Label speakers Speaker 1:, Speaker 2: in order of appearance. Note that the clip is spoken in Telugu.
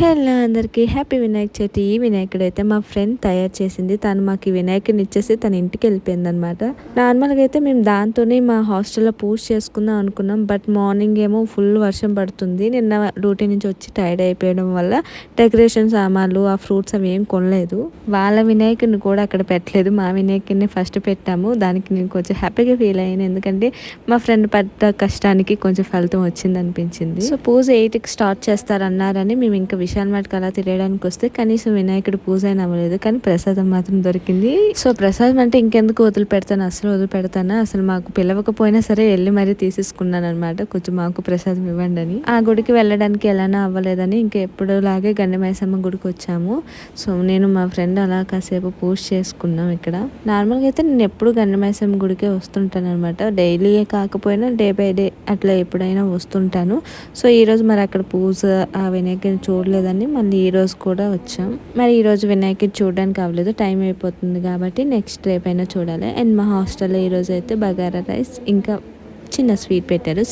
Speaker 1: హలో అందరికీ హ్యాపీ వినాయక చవితి. ఈ వినాయకుడు అయితే మా ఫ్రెండ్ తయారు చేసింది. తను మాకు ఈ వినాయకుడిని ఇచ్చేసి తన ఇంటికి వెళ్ళిపోయింది అనమాట నార్మల్గా అయితే మేము దాంతోనే మా హాస్టల్లో పూజ చేసుకుందాం అనుకున్నాం. బట్ మార్నింగ్ ఏమో ఫుల్ వర్షం పడుతుంది. నిన్న డ్యూటీ నుంచి వచ్చి టైర్డ్ అయిపోయడం వల్ల డెకరేషన్ సామాన్లు ఆ ఫ్రూట్స్ అవి ఏం కొనలేదు. వాళ్ళ వినాయకుడిని కూడా అక్కడ పెట్టలేదు. మా వినాయకుడిని ఫస్ట్ పెట్టాము. దానికి నేను కొంచెం హ్యాపీగా ఫీల్ అయ్యాను. ఎందుకంటే మా ఫ్రెండ్ పడ్డ కష్టానికి కొంచెం ఫలితం వచ్చింది అనిపించింది సో పూజ ఎయిట్కి స్టార్ట్ చేస్తారన్నారని మేము ఇంకా విశాల్ మార్ట్ అలా తిరగడానికి వస్తే కనీసం వినాయకుడు పూజ అయినా అవ్వలేదు కానీ ప్రసాదం మాత్రం దొరికింది. సో ప్రసాదం అంటే ఇంకెందుకు వదిలి పెడతాను అసలు వదిలి పెడతాను అసలు మాకు పిలవకపోయినా సరే వెళ్ళి మరీ తీసేసుకున్నాను అనమాట కొంచెం మాకు ప్రసాదం ఇవ్వండి అని. ఆ గుడికి వెళ్ళడానికి ఎలానో అవ్వలేదని ఇంకా ఎప్పుడు లాగే గుడికి వచ్చాము. సో నేను మా ఫ్రెండ్ అలా కాసేపు పూజ చేసుకున్నాం ఇక్కడ. నార్మల్గా అయితే నేను ఎప్పుడు గండమేసమ్మ గుడికే వస్తుంటాను అనమాట డైలీ కాకపోయినా డే బై డే అట్లా ఎప్పుడైనా వస్తుంటాను. సో ఈరోజు మరి అక్కడ పూజ ఆ వినాయకుని చూడలేదు చూడలేదని మళ్ళీ ఈరోజు కూడా వచ్చాం. మరి ఈరోజు వినాయక వినాయకుడు చూడడానికి అవ్వలేదు. టైం అయిపోతుంది కాబట్టి నెక్స్ట్ రేపు అయినా చూడాలి. అండ్ మా హాస్టల్లో ఈరోజు అయితే బగారా రైస్ ఇంకా చిన్న స్వీట్ పెట్టారు.